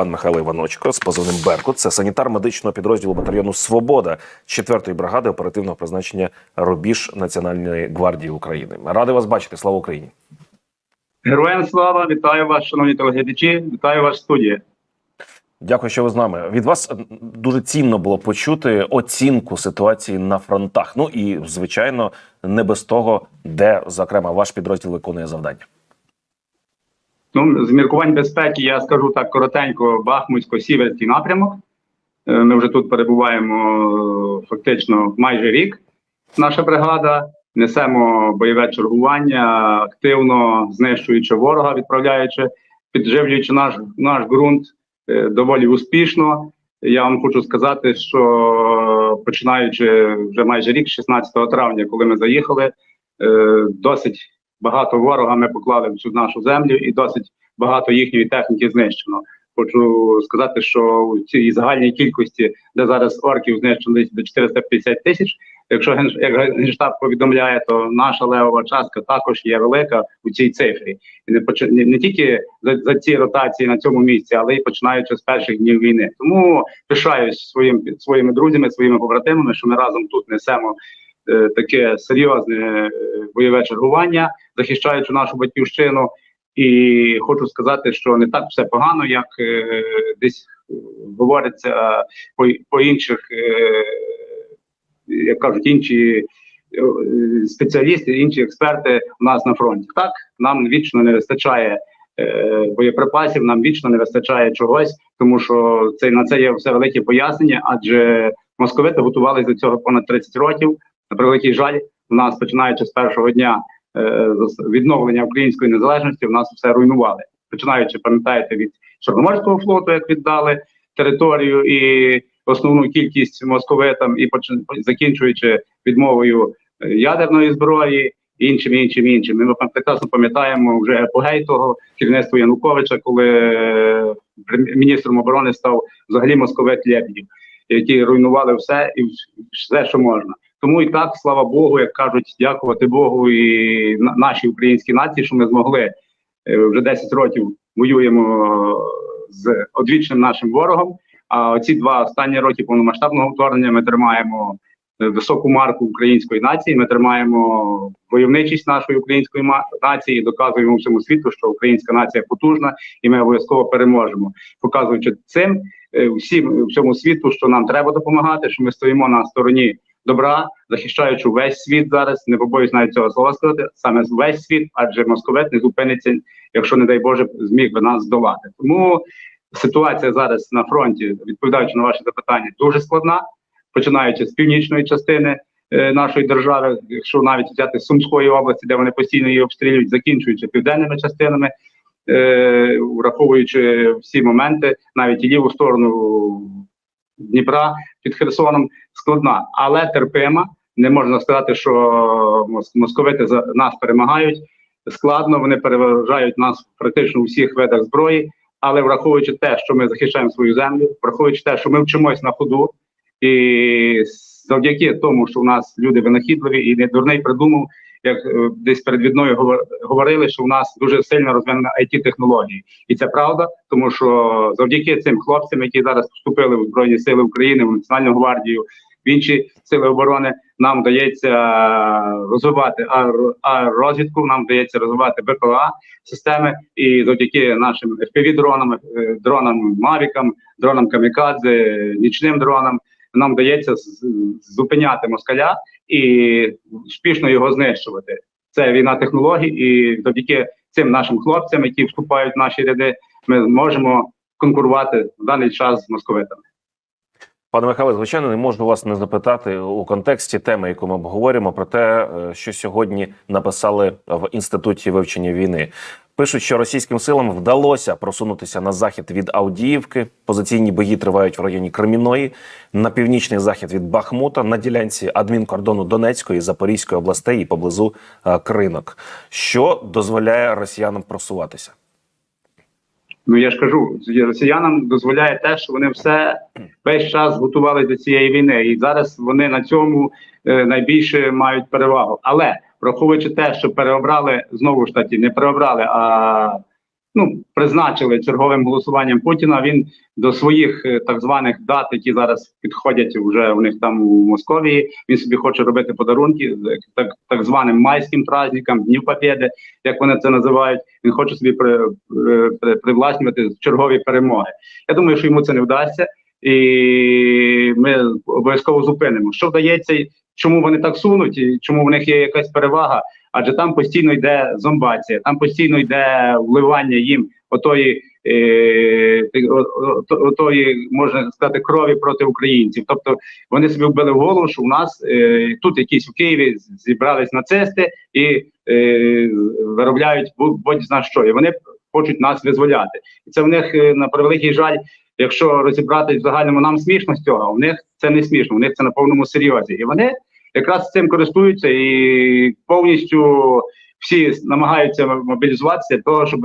пан Михайло Іваночко з позивним Беркут. Це санітар медичного підрозділу батальйону Свобода 4-ї бригади оперативного призначення Рубіж Національної гвардії України. Радий вас бачити. Слава Україні! Героям слава, вітаю вас, шановні телеглядачі, вітаю вас в студії. Дякую, що ви з нами. Від вас дуже цінно було почути оцінку ситуації на фронтах. Ну і звичайно, не без того, де зокрема ваш підрозділ виконує завдання. Ну, з міркувань безпеки я скажу так коротенько: Бахмутсько-Сіверський напрямок. Е, Ми вже тут перебуваємо е, фактично майже рік. Наша бригада. Несемо бойове чергування, активно знищуючи ворога, відправляючи, підживлюючи наш наш ґрунт е, доволі успішно. Я вам хочу сказати, що починаючи вже майже рік, 16 травня, коли ми заїхали, досить багато ворога ми поклали в цю нашу землю, і досить багато їхньої техніки знищено. Хочу сказати, що у цій загальній кількості, де зараз орків десь до 450 тисяч. Якщо як генштаб повідомляє, то наша левова частка також є велика у цій цифрі, і не поч... не, тільки за, за ці ротації на цьому місці, але й починаючи з перших днів війни. Тому пишаюсь своїм своїми друзями, своїми побратимами, що ми разом тут несемо таке серйозне е, бойове чергування, захищаючи нашу батьківщину. І хочу сказати, що не так все погано, як е, десь е, говориться по, по інших, е, як кажуть, інші е, спеціалісти, інші експерти у нас на фронті. Так, нам вічно не вистачає е, боєприпасів, нам вічно не вистачає чогось, тому що це на це є все велике пояснення, адже московити готувалися до цього понад 30 років. На превеликий жаль, у нас починаючи з першого дня е, відновлення української незалежності, в нас все руйнували. Починаючи, пам'ятаєте, від Чорноморського флоту, як віддали територію і основну кількість московитам, і закінчуючи відмовою е, ядерної зброї, іншим, іншим, іншим. Ми прекрасно пам'ятаємо вже епогей того керівництва Януковича, коли е, міністром оборони став взагалі московит Лебедів, які руйнували все і все, що можна. Тому і так, слава Богу, як кажуть, дякувати Богу і на- нашій українській нації, що ми змогли е, вже 10 років воюємо з одвічним нашим ворогом. А оці два останні роки повномасштабного вторгнення ми тримаємо е, високу марку української нації. Ми тримаємо войовничість нашої української нації, і доказуємо всьому світу, що українська нація потужна, і ми обов'язково переможемо, показуючи цим е, всім всьому світу, що нам треба допомагати, що ми стоїмо на стороні добра, захищаючи весь світ зараз. Не побоюсь навіть цього слова сказати, саме весь світ, адже московит не зупиниться, якщо не дай Боже зміг би нас здолати. Тому ситуація зараз на фронті, відповідаючи на ваші запитання, дуже складна, починаючи з північної частини. е, Нашої держави, якщо навіть взяти Сумської області, де вони постійно її обстрілюють, закінчуючи південними частинами, е, враховуючи всі моменти, навіть і ліву сторону Дніпра під Херсоном складна, але терпима. Не можна сказати, що мос- московити за нас перемагають. Складно, вони переважають нас практично у всіх видах зброї, але враховуючи те, що ми захищаємо свою землю, враховуючи те, що ми вчимось на ходу, і завдяки тому, що у нас люди винахідливі і не дурний придумав, як е, десь перед говор- говорили, що у нас дуже сильно розвинена it технології, і це правда, тому що завдяки цим хлопцям, які зараз вступили в збройні сили України, в Національну гвардію, в інші сили оборони, нам вдається розвивати аеро- аеророзвідку, нам вдається розвивати БПЛА системи, і завдяки нашим fpv дронам, е, дронам Мавікам, дронам Камікадзе, нічним дронам. Нам вдається зупиняти москаля і успішно його знищувати. Це війна технологій, і завдяки цим нашим хлопцям, які вступають в наші ряди, ми зможемо конкурувати в даний час з московитами. Пане Михайло, звичайно, не можу вас не запитати у контексті теми, яку ми обговорюємо, про те, е, що сьогодні написали в інституті вивчення війни. Пишуть, що російським силам вдалося просунутися на захід від Авдіївки. Позиційні бої тривають в районі Креміної, на північний захід від Бахмута, на ділянці адмінкордону Донецької, Запорізької областей і поблизу е, Кринок, що дозволяє росіянам просуватися. Ну я ж кажу, росіянам дозволяє те, що вони все весь час готували до цієї війни, і зараз вони на цьому е, найбільше мають перевагу. Але враховуючи те, що переобрали знову ж таки, не переобрали, а ну, призначили черговим голосуванням Путіна. Він до своїх е, так званих дат, які зараз підходять вже у них там у Московії. Він собі хоче робити подарунки е, так, так званим майським праздникам, Дню Побєди, як вони це називають. Він хоче собі при, е, при, привласнювати чергові перемоги. Я думаю, що йому це не вдасться, і ми обов'язково зупинимо. Що вдається, чому вони так сунуть, і чому в них є якась перевага? Адже там постійно йде зомбація, там постійно йде вливання їм отої, е, отої, можна сказати, крові проти українців. Тобто вони собі вбили в голову, що у нас е, тут якісь в Києві зібрались нацисти і е, виробляють бу- будь-зна що. І вони хочуть нас визволяти. І це в них на превеликий жаль. Якщо розібратись в загальному, нам смішно з цього. а В них це не смішно, в них це на повному серйозі. І вони якраз цим користуються і повністю всі намагаються мобілізуватися для того, щоб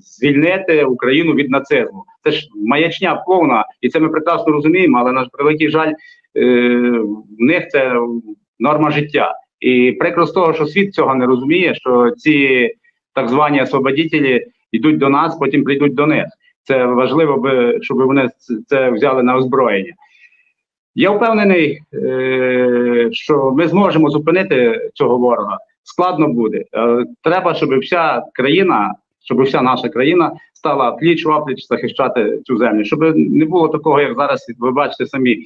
звільнити Україну від нацизму. Це ж маячня повна, і це ми прекрасно розуміємо. Але на превеликий жаль, е, в них це норма життя. І прикро з того, що світ цього не розуміє, що ці так звані освободітелі йдуть до нас, потім прийдуть до них. Це важливо, би, щоб вони це- взяли на озброєння. Я впевнений, е, що ми зможемо зупинити цього ворога. Складно буде. Е, Треба, щоб вся країна, щоб вся наша країна стала пліч опліч захищати цю землю. Щоб не було такого, як зараз ви бачите самі.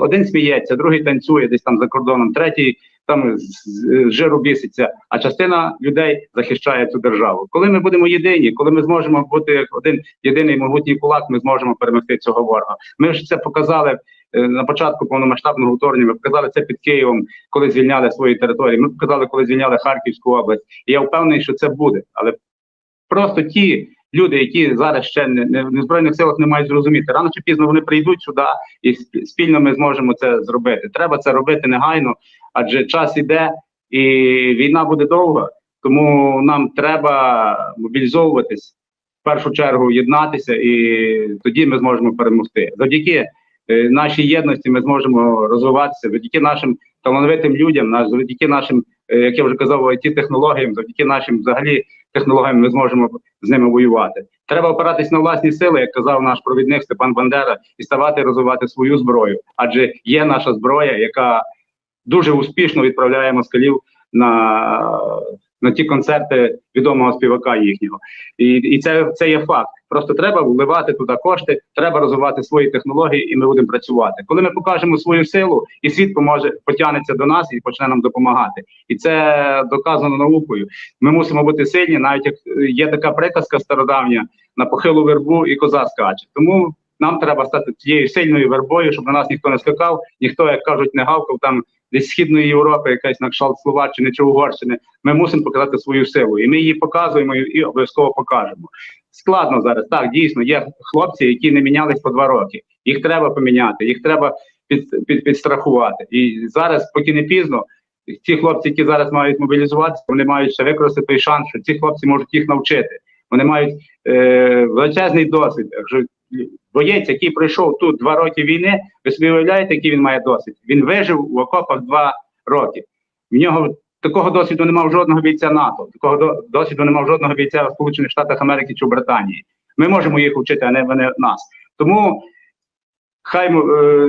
Один сміється, другий танцює десь там за кордоном, третій там з жиру біситься, а частина людей захищає цю державу. Коли ми будемо єдині, коли ми зможемо бути один єдиний могутній кулак, ми зможемо перемогти цього ворога. Ми ж це показали е, на початку повномасштабного вторгнення. Ми показали це під Києвом, коли звільняли свої території. Ми показали, коли звільняли Харківську область. І я впевнений, що це буде. Але просто ті люди, які зараз ще не, не, в збройних силах не мають зрозуміти, рано чи пізно вони прийдуть сюди, і сп- спільно ми зможемо це зробити. Треба це робити негайно, адже час іде, і війна буде довга. Тому нам треба мобілізовуватись в першу чергу, єднатися, і тоді ми зможемо перемогти. Завдяки е, нашій єдності ми зможемо розвиватися, завдяки нашим талановитим людям, завдяки нашим, е, як я вже казав, it технологіям, завдяки нашим взагалі технологіям ми зможемо з ними воювати. Треба опиратись на власні сили, як казав наш провідник Степан Бандера, і ставати розвивати свою зброю, адже є наша зброя, яка дуже успішно відправляє москалів на, на ті концерти відомого співака їхнього. І, і це, це є факт. Просто треба вливати туди кошти, треба розвивати свої технології, і ми будемо працювати. Коли ми покажемо свою силу, і світ поможе потягнеться до нас і почне нам допомагати. І це доказано наукою. Ми мусимо бути сильні, навіть як е, є така приказка стародавня на похилу вербу і коза скаче. Тому нам треба стати тією сильною вербою, щоб на нас ніхто не скакав, ніхто, як кажуть, не гавкав там десь східної Європи, якась на кшталт Словаччини чи Угорщини. Ми мусимо показати свою силу, і ми її показуємо і обов'язково покажемо. Складно зараз. Так, дійсно, є хлопці, які не мінялись по два роки. Їх треба поміняти, їх треба під, під, підстрахувати. І зараз, поки не пізно, ті хлопці, які зараз мають мобілізуватися, вони мають ще використати той шанс, що ці хлопці можуть їх навчити. Вони мають е, величезний досвід. Боєць, який пройшов тут два роки війни, ви собі уявляєте, який він має досвід? Він вижив в окопах два роки. В нього такого досвіду не мав жодного бійця НАТО, такого досвіду не мав жодного бійця в Сполучених Штатах Америки чи в Британії. Ми можемо їх вчити, а не вони нас. Тому хай е,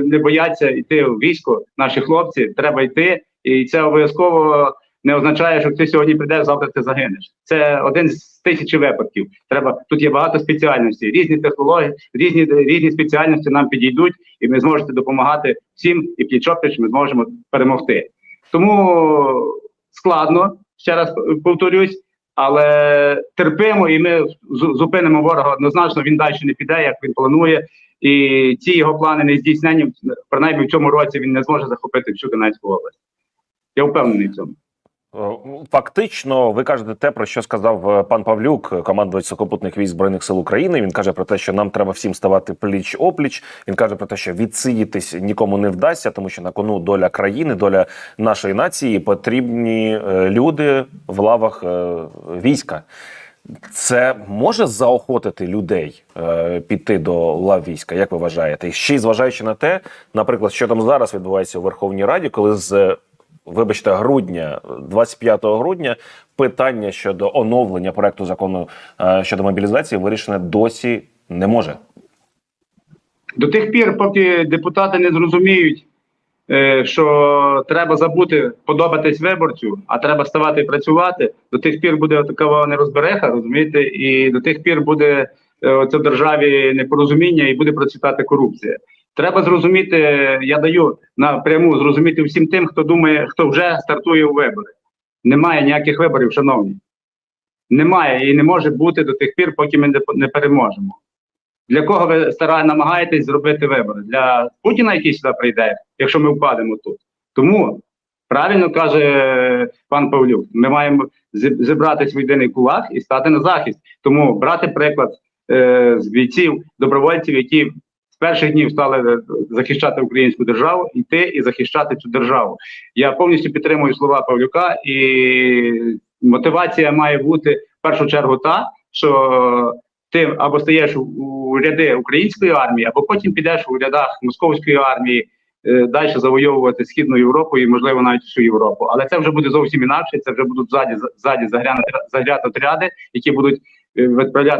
не бояться йти в військо, наші хлопці, треба йти, і це обов'язково не означає, що ти сьогодні прийдеш, завтра ти загинеш. Це один з тисячі випадків. Треба тут є багато спеціальностей, різні технології, різні різні спеціальності нам підійдуть, і ми зможете допомагати всім, і пліч-опліч ми зможемо перемогти. Тому складно, ще раз повторюсь, але терпимо, і ми зупинимо ворога однозначно. Він далі не піде, як він планує. І ці його плани не здійснені, принаймні в цьому році він не зможе захопити всю Донецьку область. Я впевнений в цьому. Е, Фактично, ви кажете те, про що сказав е, пан Павлюк, командувач сухопутних військ збройних сил України. Він каже про те, що нам треба всім ставати пліч опліч. Він каже про те, що відсидітись нікому не вдасться, тому що на кону доля країни, доля нашої нації потрібні е, люди в лавах війська. Це може заохотити людей е, піти до лав війська, як ви вважаєте? І ще й зважаючи на те, наприклад, що там зараз відбувається у Верховній Раді, коли з вибачте, грудня, 25 грудня, питання щодо оновлення проекту закону е, щодо мобілізації вирішене досі не може. До тих пір, поки депутати не зрозуміють, е, що треба забути подобатись виборцю, а треба ставати і працювати, до тих пір буде така нерозбереха, розумієте, і до тих пір буде е, оце в державі непорозуміння і буде процвітати корупція. Треба зрозуміти, я даю напряму зрозуміти всім тим, хто думає, хто вже стартує у вибори. Немає ніяких виборів, шановні. Немає і не може бути до тих пір, поки ми не, переможемо. Для кого ви стара намагаєтесь зробити вибори? Для Путіна, який сюди прийде, якщо ми впадемо тут. Тому правильно каже пан Павлюк, ми маємо зі- зібратись в єдиний кулак і стати на захист. Тому брати приклад е, з бійців, добровольців, які перших днів стали е, захищати українську державу, йти і захищати цю державу. Я повністю підтримую слова Павлюка, і мотивація має бути в першу чергу та, що ти або стаєш у- ряди української армії, або потім підеш у рядах московської армії, е, далі завойовувати східну Європу і, можливо, навіть всю Європу. Але це вже буде зовсім інакше. Це вже будуть ззаді ззаді загряти отряди, які будуть е,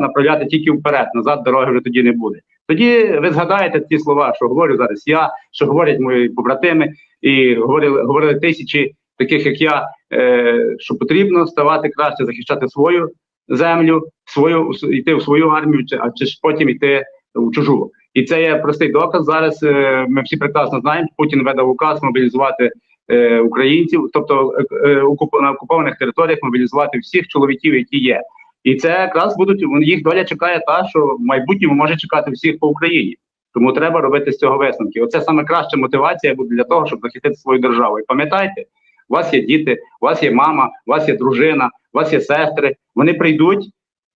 направляти тільки вперед. Назад дороги вже тоді не буде. Тоді ви згадаєте ті слова, що говорю зараз я, що говорять мої побратими, і говорили говорили тисячі таких, як я, е, що потрібно ставати краще, захищати свою землю, свою йти в свою армію, чи а чи ж потім йти в чужу. І це є простий доказ. Зараз е, ми всі прекрасно знаємо. Путін видав указ мобілізувати е, українців, тобто е, е, на окупованих територіях мобілізувати всіх чоловіків, які є. І це якраз будуть їх доля чекає та, що в майбутньому може чекати всіх по Україні. Тому треба робити з цього висновки. Оце саме краща мотивація буде для того, щоб захистити свою державу. І пам'ятайте, у вас є діти, у вас є мама, у вас є дружина, у вас є сестри. Вони прийдуть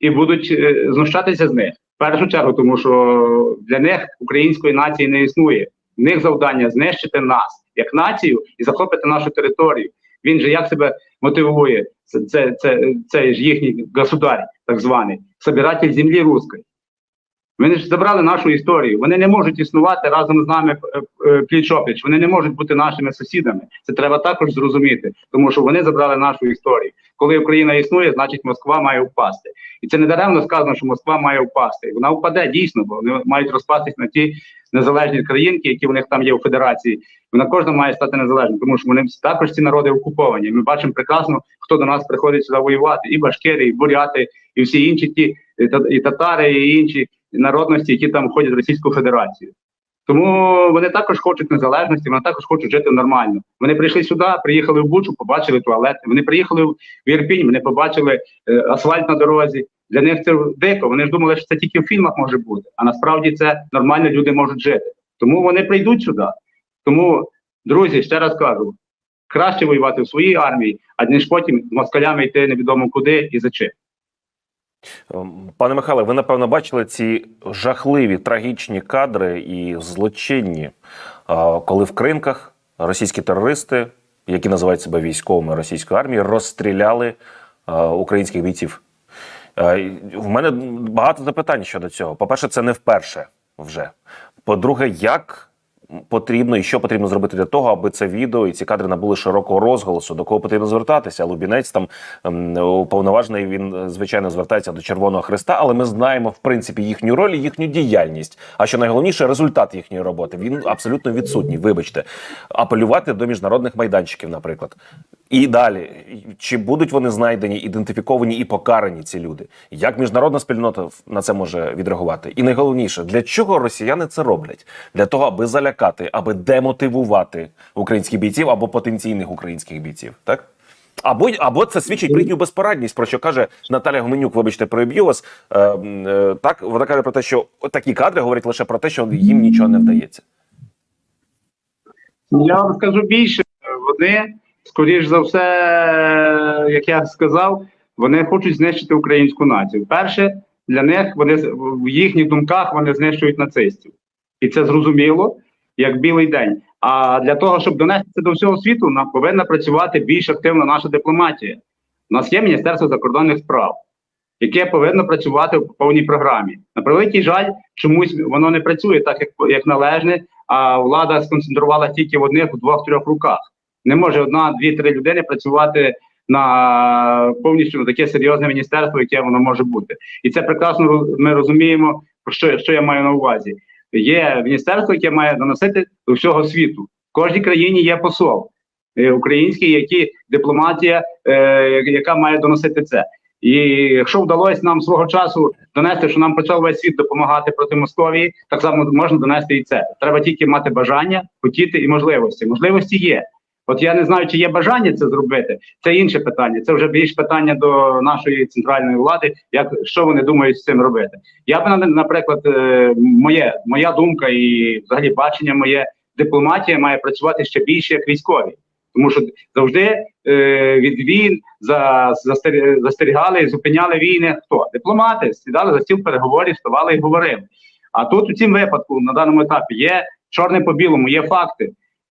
і будуть е, знущатися з них. В першу чергу, тому що для них української нації не існує. В них завдання знищити нас як націю і захопити нашу територію. Він же як себе мотивує? Це, це, це, це ж їхній государь, так званий, собиратель землі руської. Вони ж забрали нашу історію. Вони не можуть існувати разом з нами е, е, пліч-опліч. Вони не можуть бути нашими сусідами. Це треба також зрозуміти, тому що вони забрали нашу історію. Коли Україна існує, значить Москва має впасти. І це не даремно сказано, що Москва має впасти. Вона впаде дійсно, бо вони мають розпастись на ті незалежні країнки, які в них там є у федерації. Вона кожна має стати незалежною, тому що вони також ці народи окуповані. Ми бачимо прекрасно, хто до нас приходить сюди воювати: і башкири, і буряти, і всі інші ті, і татари, і інші народності, які там входять в Російську Федерацію. Тому вони також хочуть незалежності, вони також хочуть жити нормально. Вони прийшли сюди, приїхали в Бучу, побачили туалети. Вони приїхали в Ірпінь, вони побачили е, асфальт на дорозі. Для них це дико. Вони ж думали, що це тільки в фільмах може бути. А насправді це нормально люди можуть жити. Тому вони прийдуть сюди. Тому, друзі, ще раз кажу: краще воювати в своїй армії, а ніж потім з москалями йти невідомо куди і за чим. Ем, Пане Михайле, ви напевно бачили ці жахливі трагічні кадри і злочинні, е, коли в кринках російські терористи, які називають себе військовими російської армії, розстріляли е, українських бійців. Е, В мене багато запитань щодо цього. По-перше, це не вперше вже. По-друге, як потрібно і що потрібно зробити для того, аби це відео і ці кадри набули широкого розголосу, до кого потрібно звертатися. Лубінець там ем, уповноважений, він е, звичайно звертається до Червоного Христа, але ми знаємо в принципі їхню роль, і їхню діяльність. А що найголовніше, результат їхньої роботи. Він абсолютно відсутній. Вибачте, апелювати до міжнародних майданчиків, наприклад. І далі, чи будуть вони знайдені, ідентифіковані і покарані ці люди? Як міжнародна спільнота на це може відреагувати? І найголовніше, для чого росіяни це роблять? Для того, аби залякати, аби демотивувати українських бійців або потенційних українських бійців, так? Або, або це свідчить про їхню безпорадність, про що каже Наталя Гуменюк, вибачте, переб'ю вас. Е, е, так, вона каже про те, що такі кадри говорять лише про те, що їм нічого не вдається. Я вам скажу більше, вони, скоріш за все, як я сказав, вони хочуть знищити українську націю. Перше, для них вони в їхніх думках вони знищують нацистів. І це зрозуміло, як білий день. А для того, щоб донести це до всього світу, нам повинна працювати більш активно наша дипломатія. У нас є Міністерство закордонних справ, яке повинно працювати в повній програмі. На превеликий жаль, чомусь воно не працює так, як, як належне, а влада сконцентрувала тільки в одних, в двох-трьох руках. Не може одна, дві, три людини працювати на повністю на таке серйозне міністерство, яке воно може бути. І це прекрасно ми розуміємо, про що, що я маю на увазі. Є міністерство, яке має доносити до всього світу. В кожній країні є посол е, український, які дипломатія, е, яка має доносити це. І якщо вдалося нам свого часу донести, що нам почав весь світ допомагати проти Московії, так само можна донести і це. Треба тільки мати бажання, хотіти і можливості. Можливості є. От я не знаю, чи є бажання це зробити. Це інше питання. Це вже більш питання до нашої центральної влади. Як що вони думають з цим робити? Я б на- наприклад, е, моє моя думка і взагалі бачення моє дипломатія має працювати ще більше як військові, тому що завжди е, від війн за застер- застерігали і зупиняли війни. Хто дипломати сідали за стіл переговорів, ставали і говорили. А тут у цьому випадку на даному етапі є чорне по білому, є факти.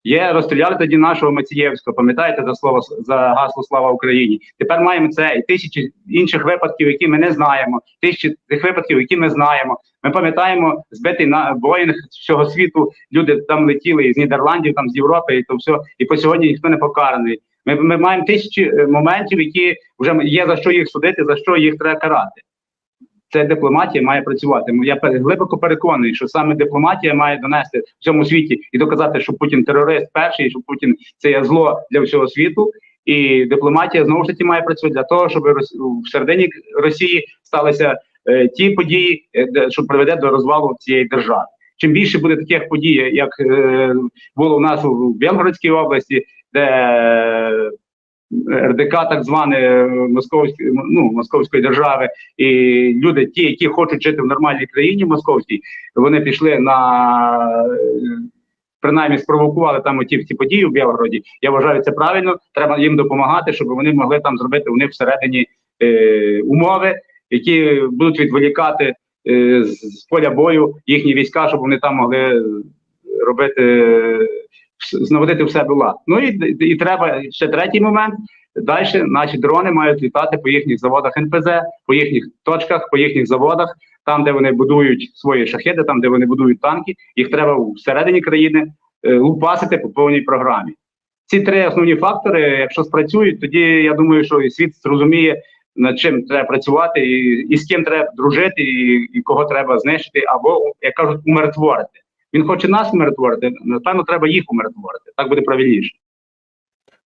Є розстріляли тоді нашого Мацієвського, пам'ятаєте за слово за гасло Слава Україні. Тепер маємо це і тисячі інших випадків, які ми не знаємо. Тисячі тих випадків, які ми знаємо. Ми пам'ятаємо збитий на Боїнг всього світу. Люди там летіли із Нідерландів, там з Європи, і то все. І по сьогодні ніхто не покараний. Ми, ми маємо тисячі е, моментів, які вже є за що їх судити, за що їх треба карати. Це дипломатія має працювати. Я глибоко переконаний, що саме дипломатія має донести в цьому світі і доказати, що Путін терорист перший, що Путін це є зло для всього світу. І дипломатія знову ж таки має працювати для того, щоб в середині Росії сталися е, ті події, е, де- що приведе до розвалу цієї держави. Чим більше буде таких подій, як е, було у нас у Білгородській області, де РДК, так зване е, московської ну, московської держави, і люди, ті, які хочуть жити в нормальній країні московській, вони пішли на е, принаймні спровокували там оті ці події в Білгороді. Я вважаю це правильно. Треба їм допомагати, щоб вони могли там зробити у них всередині е, умови, які будуть відволікати е, з, поля бою їхні війська, щоб вони там могли робити вс- наводити в себе лад. Ну і, і треба ще третій момент. Далі наші дрони мають літати по їхніх заводах НПЗ, по їхніх точках, по їхніх заводах, там, де вони будують свої шахеди, там, де вони будують танки, їх треба всередині країни е, лупасити по повній програмі. Ці три основні фактори, якщо спрацюють, тоді я думаю, що і світ зрозуміє, над чим треба працювати, і, і з ким треба дружити, і, і кого треба знищити, або, як кажуть, умиротворити. Він хоче нас умиротворити, напевно, треба їх умиротворити. Так буде правильніше.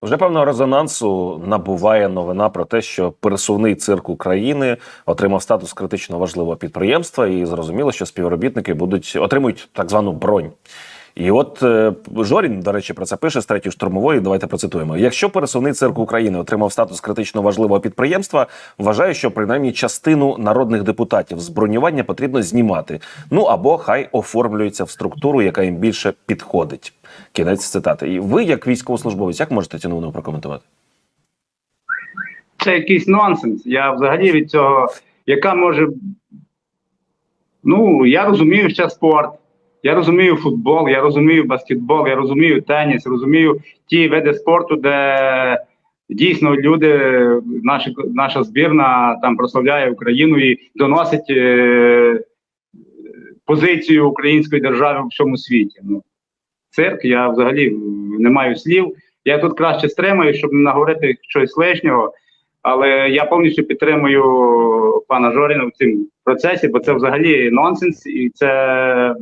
Вже певного резонансу набуває новина про те, що пересувний цирк України отримав статус критично важливого підприємства, і зрозуміло, що співробітники будуть отримують так звану бронь. І от е, Жорін, до речі, про це пише з третьої штурмової. Давайте процитуємо. Якщо пересувний цирк України отримав статус критично важливого підприємства, вважаю, що принаймні частину народних депутатів з потрібно знімати. Ну або хай оформлюється в структуру, яка їм більше підходить. Кінець цитати. І ви, як військовослужбовець, як можете цю новину прокоментувати? Це якийсь нонсенс. Я взагалі від цього, яка може. Ну, я розумію ще спорт, я розумію футбол, я розумію баскетбол, я розумію теніс, розумію ті види спорту, де дійсно люди, наші, наша збірна там прославляє Україну і доносить е, позицію української держави в всьому світі. Ну, цирк, я взагалі не маю слів. Я тут краще стримаю, щоб не наговорити щось лишнього. Але я повністю підтримую пана Жоріна в цьому процесі, бо це взагалі нонсенс, і це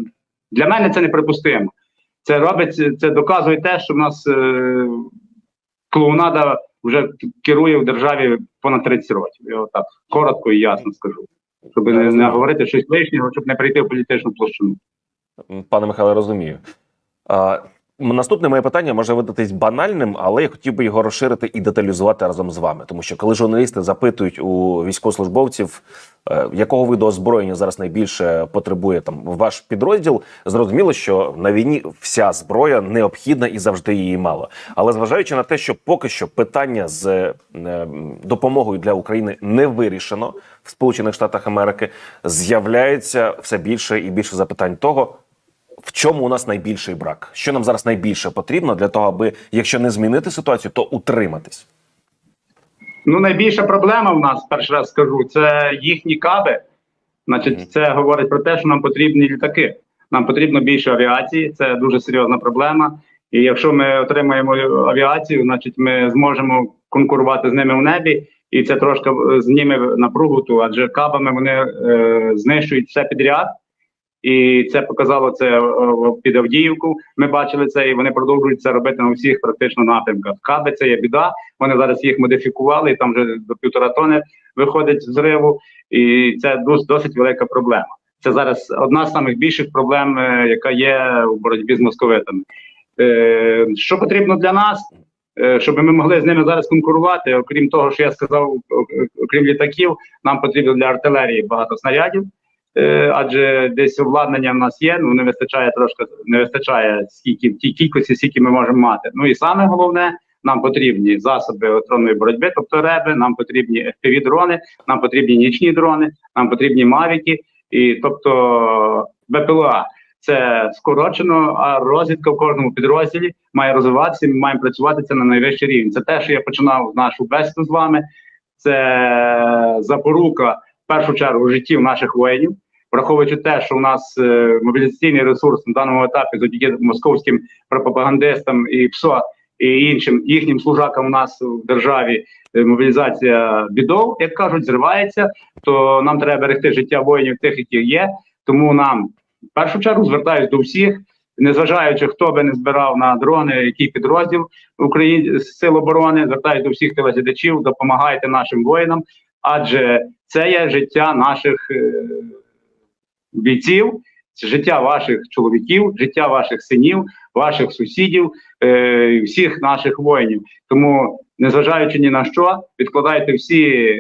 для мене це неприпустимо. Це робить, це доказує те, що в нас е, клоунада вже керує в державі понад 30 років. Я так коротко і ясно скажу. Щоб не, не говорити щось лишнього, щоб не прийти в політичну площину. Пане Михайле, розумію. А, наступне моє питання може видатись банальним, але я хотів би його розширити і деталізувати разом з вами. Тому що коли журналісти запитують у військовослужбовців, е, якого виду озброєння зараз найбільше потребує там ваш підрозділ, зрозуміло, що на війні вся зброя необхідна і завжди її мало. Але зважаючи на те, що поки що питання з е, допомогою для України не вирішено в Сполучених Штатах Америки, з'являється все більше і більше запитань того. В чому у нас найбільший брак? Що нам зараз найбільше потрібно для того, аби якщо не змінити ситуацію, то утриматись? Ну, найбільша проблема в нас, перший раз скажу, це їхні каби. Значить, це говорить про те, що нам потрібні літаки. Нам потрібно більше авіації, це дуже серйозна проблема. І якщо ми отримаємо авіацію, значить ми зможемо конкурувати з ними в небі, і це трошки зніме напругу, ту, адже кабами вони е, знищують все підряд. І це показало це е, під Авдіївку. Ми бачили це, і вони продовжують це робити на всіх практично напрямках. Каби це є біда. Вони зараз їх модифікували, і там вже до півтора тони виходить зриву, і це досить велика проблема. Це зараз одна з самих більших проблем, е, яка є у боротьбі з московитами. Е, Що потрібно для нас, щоб ми могли з ними зараз конкурувати, окрім того, що я сказав, окрім літаків, нам потрібно для артилерії багато снарядів. Е, адже десь обладнання в нас є, ну не вистачає трошки, не вистачає скільки в тій кількості, скільки ми можемо мати. Ну і саме головне, нам потрібні засоби електронної боротьби, тобто реби, нам потрібні fpv дрони, нам потрібні нічні дрони, нам потрібні мавіки, і тобто БПЛА. Це скорочено, а розвідка в кожному підрозділі має розвиватися. Ми маємо працювати це на найвищий рівень. Це те, що я починав нашу бесіду з вами. Це запорука в першу чергу життів наших воїнів, враховуючи те, що у нас е, мобілізаційний ресурс на даному етапі завдяки московським пропагандистам і ПСО і іншим їхнім служакам у нас в державі е, мобілізація бідов, як кажуть, зривається. То нам треба берегти життя воїнів тих, які є. Тому нам в першу чергу звертаюсь до всіх, незважаючи хто би не збирав на дрони, який підрозділ Україн сил оборони, звертаюсь до всіх телеглядачів, допомагайте нашим воїнам, адже це є життя наших е, бійців, життя ваших чоловіків, життя ваших синів, ваших сусідів, е, всіх наших воїнів. Тому, незважаючи ні на що, відкладайте всі. е,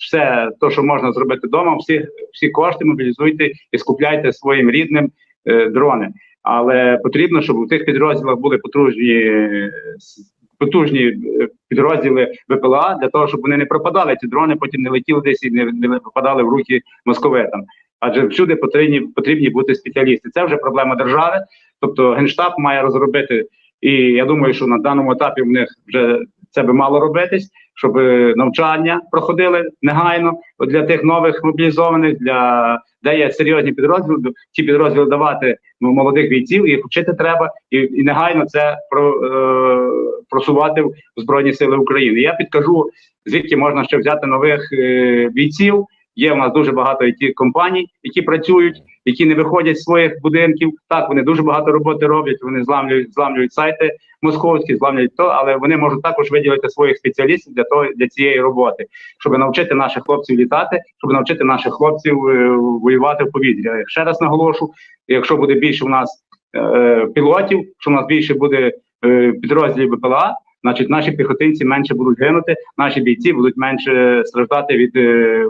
Все те, що можна зробити вдома, всі, всі кошти мобілізуйте і скупляйте своїм рідним е, дрони. Але потрібно, щоб у тих підрозділах були потужні потужні е, підрозділи ВПЛА для того, щоб вони не пропадали. Ці дрони потім не летіли десь і не, не попадали в руки московитам. Адже всюди потрібні потрібні бути спеціалісти. Це вже проблема держави. Тобто генштаб має розробити, і я думаю, що на даному етапі в них вже це би мало робитись, щоб е, навчання проходили негайно для тих нових мобілізованих, для де є серйозні підрозділи, ті підрозділи давати ну, молодих бійців, їх вчити треба, і, і негайно це про, е, просувати в Збройні Сили України. Я підкажу, звідки можна ще взяти нових е, бійців. Є в нас дуже багато it компаній, які працюють, які не виходять з своїх будинків. Так, вони дуже багато роботи роблять. Вони зламлюють, зламлюють сайти московські, зламлюють то, але вони можуть також виділити своїх спеціалістів для того для цієї роботи, щоб навчити наших хлопців літати, щоб навчити наших хлопців е, воювати в повітрі. Ще раз наголошу: якщо буде більше у нас е, пілотів, що у нас більше буде е, підрозділів БПЛА, значить наші піхотинці менше будуть гинути, наші бійці будуть менше страждати від, е,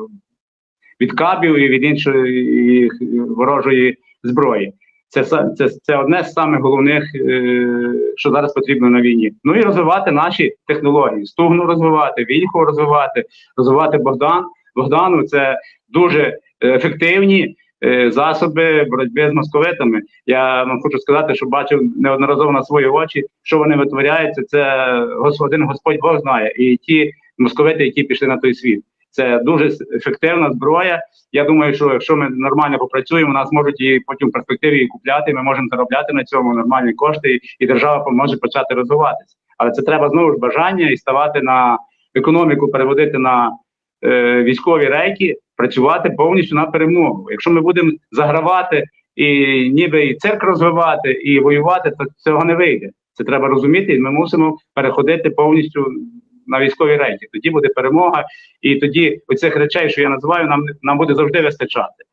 від кабів і від іншої ворожої зброї. Це, це, це одне з самих головних, е, що зараз потрібно на війні. Ну і розвивати наші технології, стугну розвивати, вільху розвивати, розвивати Богдан. Богдану це дуже ефективні е, засоби боротьби з московитами. Я вам хочу сказати, що бачив неодноразово на свої очі, що вони витворяються. Це один Господь Бог знає, і ті московити, які пішли на той світ. Це дуже ефективна зброя. Я думаю, що якщо ми нормально попрацюємо, нас можуть і потім в перспективі купляти. Ми можемо заробляти на цьому нормальні кошти, і- і держава поможе почати розвиватися. Але це треба знову ж бажання і ставати на економіку, переводити на е, військові рейки, працювати повністю на перемогу. Якщо ми будемо загравати і ніби і цирк розвивати, і воювати, то цього не вийде. Це треба розуміти, і ми мусимо переходити повністю на військові рейки. Тоді буде перемога, і тоді оцих речей, що я називаю, нам нам буде завжди вистачати.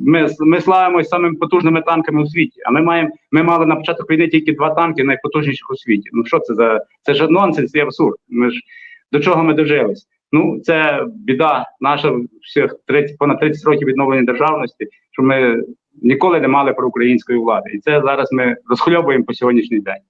Ми, ми славимося самими потужними танками у світі. А ми маємо ми мали на початок війни тільки два танки найпотужніших у світі. Ну що це за це ж нонсенс і абсурд. Ми ж до чого ми дожились? Ну це біда наша всіх 30, понад 30 років відновлення державності, що ми ніколи не мали проукраїнської влади, і це зараз ми розхльобуємо по сьогоднішній день.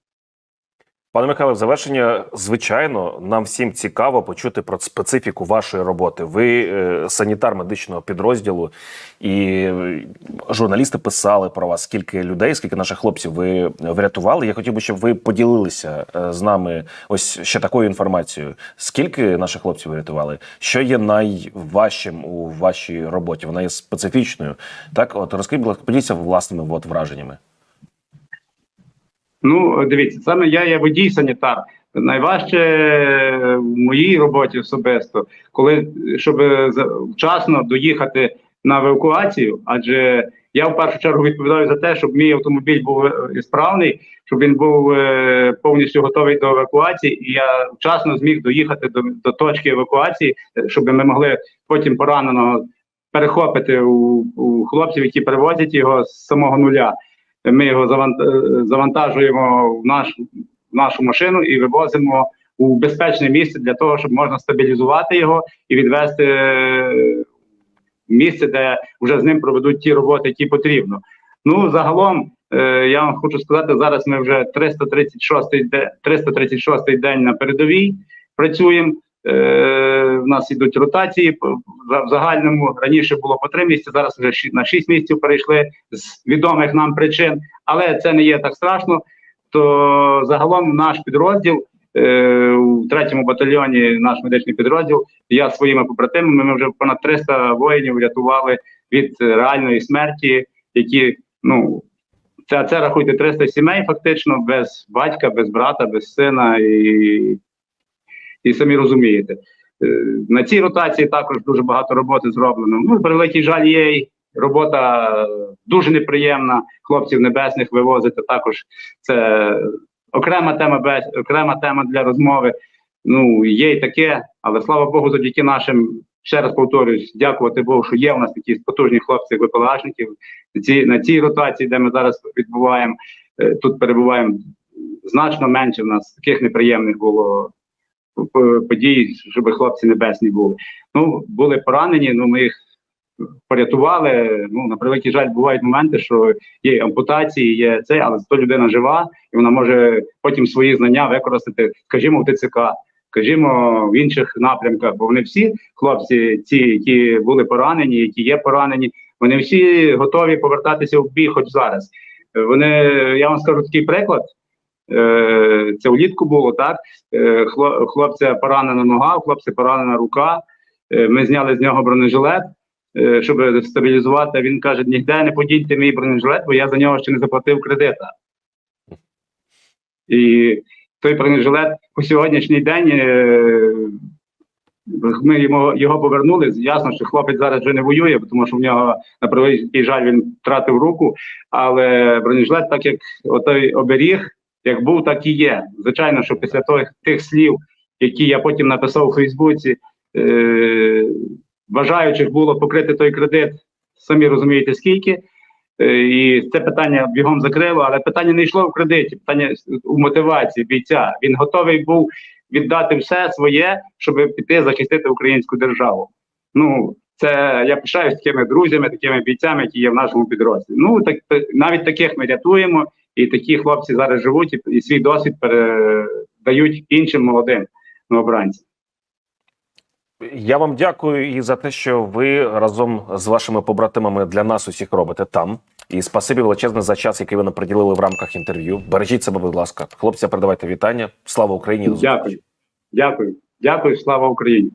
Пане Михайле, в завершення, звичайно, нам всім цікаво почути про специфіку вашої роботи. Ви е, санітар медичного підрозділу, і е, журналісти писали про вас, скільки людей, скільки наших хлопців ви врятували. Я хотів би, щоб ви поділилися е, з нами ось ще такою інформацією. Скільки наших хлопців врятували? Що є найважчим у вашій роботі? Вона є специфічною. Так, от розкажіть, будь ласка, поділіться власними от враженнями. Ну, дивіться, саме я є водій санітар. Найважче в моїй роботі особисто, коли щоб за- вчасно доїхати на евакуацію, адже я в першу чергу відповідаю за те, щоб мій автомобіль був е, справний, щоб він був е, повністю готовий до евакуації, і я вчасно зміг доїхати до, до точки евакуації, е, щоб ми могли потім пораненого перехопити у, у хлопців, які перевозять його з самого нуля. Ми його е, завантажуємо в наш в нашу машину і вивозимо у безпечне місце для того, щоб можна стабілізувати його і відвести е, в місце, де вже з ним проведуть ті роботи, які потрібно. Ну загалом е, я вам хочу сказати, зараз ми вже 336 день, 336 день на передовій працюємо. Е, в нас ідуть ротації в загальному раніше було по три місяці, зараз вже на шість місяців перейшли з відомих нам причин, але це не є так страшно. То загалом наш підрозділ е, у третьому батальйоні, наш медичний підрозділ, я своїми побратимами. Ми вже понад 300 воїнів врятували від реальної смерті, які ну це, це рахуйте 300 сімей, фактично без батька, без брата, без сина і, і самі розумієте. Е, На цій ротації також дуже багато роботи зроблено. Ну, при жаль, є робота е, дуже неприємна. Хлопців небесних вивозити також це окрема тема окрема тема для розмови. Ну є й таке, але слава Богу, завдяки нашим. Ще раз повторюсь, дякувати Богу, що є у нас такі потужні хлопці ВПЛАшників. На цій, на цій ротації, де ми зараз відбуваємо, е, тут перебуваємо значно менше. У нас таких неприємних було подій, щоб хлопці небесні були. Ну, були поранені, ну ми їх порятували. Ну, на превеликий жаль, бувають моменти, що є ампутації, є це, але зато людина жива, і вона може потім свої знання використати, скажімо, в ТЦК, скажімо, в інших напрямках. Бо вони всі хлопці, ці, які були поранені, які є поранені, вони всі готові повертатися в бій, хоч зараз. Вони, я вам скажу такий приклад. Е, Це влітку було так. Е, Хлопця поранена нога, хлопця поранена рука. Е, Ми зняли з нього бронежилет, щоб стабілізувати. Він каже: ніде не подіньте мій бронежилет, бо я за нього ще не заплатив кредита. І той бронежилет по сьогоднішній день ми йому його повернули. Ясно, що хлопець зараз вже не воює, тому що в нього на превеликий жаль він втратив руку. Але бронежилет, так як отой оберіг, як був, так і є. Звичайно, що після тих, тих слів, які я потім написав у Фейсбуці, е, бажаючих було покрити той кредит, самі розумієте скільки. Е, І це питання бігом закрило, але питання не йшло в кредиті, питання у мотивації бійця. Він готовий був віддати все своє, щоб піти захистити українську державу. Ну, це я пишаюсь такими друзями, такими бійцями, які є в нашому підрозділі. Ну так навіть таких ми рятуємо, і такі хлопці зараз живуть і, і свій досвід передають іншим молодим новобранцям. Я вам дякую і за те, що ви разом з вашими побратимами для нас усіх робите там. І спасибі величезне за час, який ви нам приділили в рамках інтерв'ю. Бережіть себе, будь ласка. Хлопці, передавайте вітання. Слава Україні! Дякую, дякую, дякую, слава Україні.